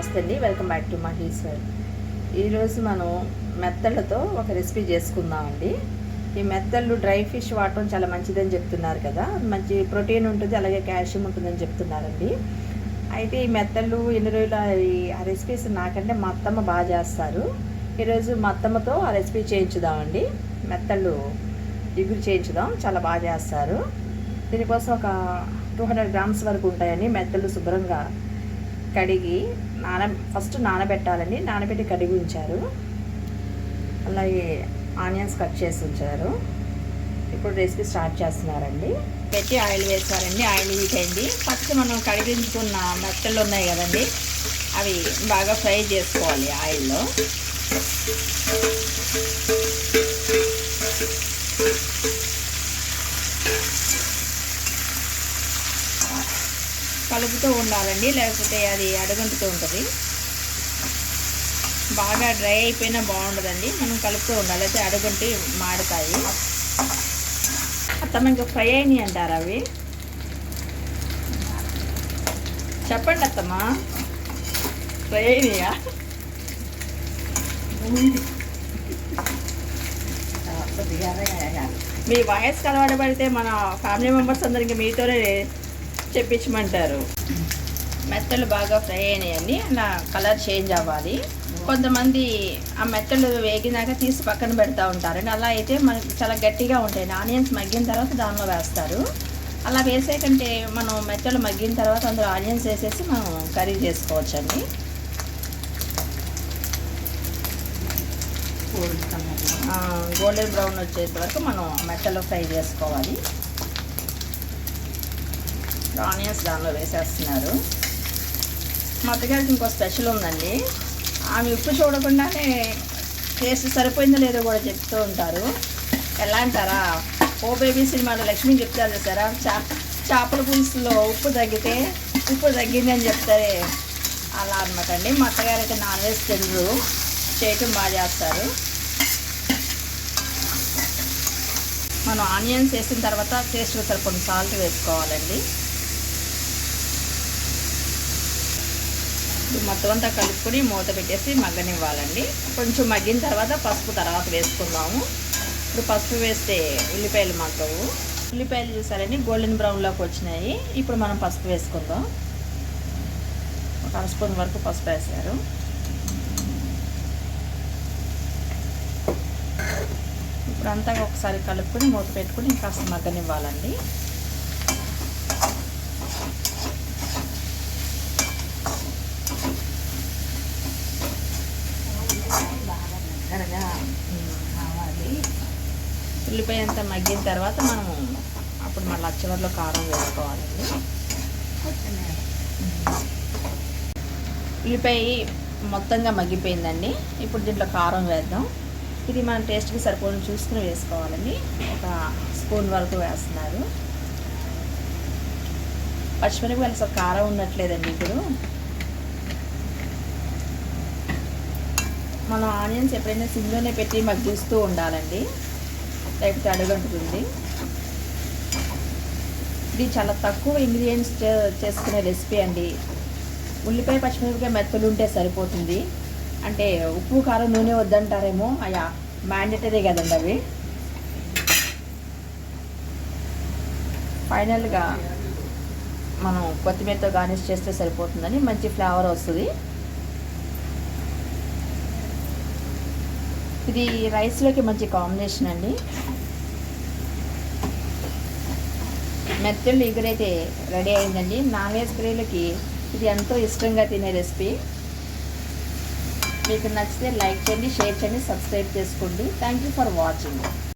నమస్తే అండి. Welcome back to Maheshwar ఈరోజు మనం మెత్తళ్ళతో ఒక రెసిపీ చేసుకుందామండి ఈ మెత్తళ్ళు డ్రై ఫిష్ వాడటం చాలా మంచిదని చెప్తున్నారు కదా. మంచి ప్రోటీన్ ఉంటుంది అలాగే కాల్షియం ఉంటుందని చెప్తున్నారండి. అయితే ఈ మెత్తళ్ళు ఎన్ని రోజులు ఈ- ఆ రెసిపీస్ నాకంటే మా అత్తమ్మ బాగా చేస్తారు. ఈరోజు మా అత్తమ్మతో ఆ రెసిపీ చేయించుదామండి మెత్తళ్ళు ఇగురు చేయించుదాం. చాలా బాగా చేస్తారు. దీనికోసం ఒక టూ హండ్రెడ్ గ్రామ్స్ వరకు ఉంటాయని మెత్తలు శుభ్రంగా కడిగి నాన ఫస్ట్ నానబెట్టాలండి. నానబెట్టి కడిగి ఉంచారు. అలాగే ఆనియన్స్ కట్ చేసి ఉంచారు. ఇప్పుడు రెసిపీ స్టార్ట్ చేస్తున్నారండి. పెట్టి ఆయిల్ వేసారండి. ఆయిల్ హీట్ అయింది. ఫస్ట్ మనం కడిగించుకున్న మెత్తలు ఉన్నాయి కదండి అవి బాగా ఫ్రై చేసుకోవాలి ఆయిల్లో. కలుపుతూ ఉండాలండి లేకపోతే అది అడుగంటుతూ ఉంటుంది. బాగా డ్రై అయిపోయినా బాగుండదండి మనం కలుపుతూ ఉండాలి అయితే అడుగుంటి మాడతాయి అత్తమ్మ ఇంకా ఫ్రై అయినాయి అంటారు అవి? చెప్పండి అత్తమ్మ. ఫ్రై అయినాయా? మీ వాయిస్ కలవాడ పడితే మన ఫ్యామిలీ మెంబర్స్ అందరికి మీతోనే చెప్పించమంటారు. మెత్తలు బాగా ఫ్రై అయినాయండి. అలా కలర్ చేంజ్ అవ్వాలి. కొంతమంది ఆ మెత్తలు వేగినాక తీసి పక్కన పెడతా ఉంటారండి. అలా అయితే మనకి చాలా గట్టిగా ఉంటాయి. ఆనియన్స్ మగ్గిన తర్వాత దానిలో వేస్తారు. అలా వేసే కంటే మనం మెత్తలు మగ్గిన తర్వాత అందులో ఆనియన్స్ వేసేసి మనం కర్రీ చేసుకోవచ్చండి. గోల్డెన్ బ్రౌన్ వచ్చేంత వరకు మనం మెత్తలో ఫ్రై చేసుకోవాలి. ఆనియన్స్ దానిలో వేసేస్తున్నారు. మా అత్తగారికి ఇంకో స్పెషల్ ఉందండి. ఆమె ఉప్పు చూడకుండానే టేస్ట్ సరిపోయిందో లేదో కూడా చెప్తూ ఉంటారు. ఎలా అంటారా? ఓ బేబీ సినిమాలో లక్ష్మి చెప్తారు చూసారా? చా చేపల పులుసులో ఉప్పు తగ్గితే ఉప్పు తగ్గింది అని చెప్తారే అలా అనమాట అండి. మా అత్తగారు అయితే నాన్ వెజ్ తినరు. చేయటం బాగా చేస్తారు మనం ఆనియన్స్ వేసిన తర్వాత టేస్ట్ సరిపడిన సాల్ట్ వేసుకోవాలండి. ఇప్పుడు మొత్తం అంతా కలుపుకొని మూత పెట్టేసి మగ్గనివ్వాలండి. కొంచెం మగ్గిన తర్వాత పసుపు తర్వాత వేసుకుందాము. ఇప్పుడు పసుపు వేస్తే ఉల్లిపాయలు మగ్గవు ఉల్లిపాయలు చూసారండి గోల్డెన్ బ్రౌన్లోకి వచ్చినాయి. ఇప్పుడు మనం పసుపు వేసుకుందాం. ఒక అర స్పూన్ వరకు పసుపు వేసారు. ఇప్పుడు అంతా ఒకసారి కలుపుకొని మూత పెట్టుకుని కాస్త మగ్గనివ్వాలండి. ఉల్లిపాయ అంతా మగ్గిన తర్వాత మనము అప్పుడు మళ్ళీ అచ్చవరలో కారం వేసుకోవాలండి ఉల్లిపాయ మొత్తంగా మగ్గిపోయిందండి. ఇప్పుడు దీంట్లో కారం వేద్దాం. ఇది మన టేస్ట్కి సరిపోని చూసుకుని వేసుకోవాలండి. ఒక స్పూన్ వరకు వేస్తున్నారు. పచ్చిమిరపకాయలు అసలు కారం ఉండట్లేదండి ఇప్పుడు. మనం ఆనియన్స్ ఎప్పుడైనా సిమ్లోనే పెట్టి మగ్గిస్తూ ఉండాలండి. లేకపోతే అడుగంటుతుంది ఇది చాలా తక్కువ ఇంగ్రీడియంట్స్ చేసుకునే రెసిపీ అండి. ఉల్లిపాయ పచ్చిమిరపకాయ మెత్తలు ఉంటే సరిపోతుంది. అంటే ఉప్పు కారం నూనె వద్దంటారేమో అయ్యా మ్యాండేటరీ కదండి అవి. ఫైనల్గా మనం కొత్తిమీరతో గార్నిష్ చేస్తే సరిపోతుందని మంచి ఫ్లేవర్ వస్తుంది. ఇది రైస్లోకి మంచి కాంబినేషన్ అండి. మెత్తళ్ళు ఇగురైతే రెడీ అయిందండి. నాన్ వెజ్ ప్రియులకి ఇది ఎంతో ఇష్టంగా తినే రెసిపీ. మీకు నచ్చితే లైక్ చేయండి షేర్ చేయండి సబ్స్క్రైబ్ చేసుకోండి. Thank you for watching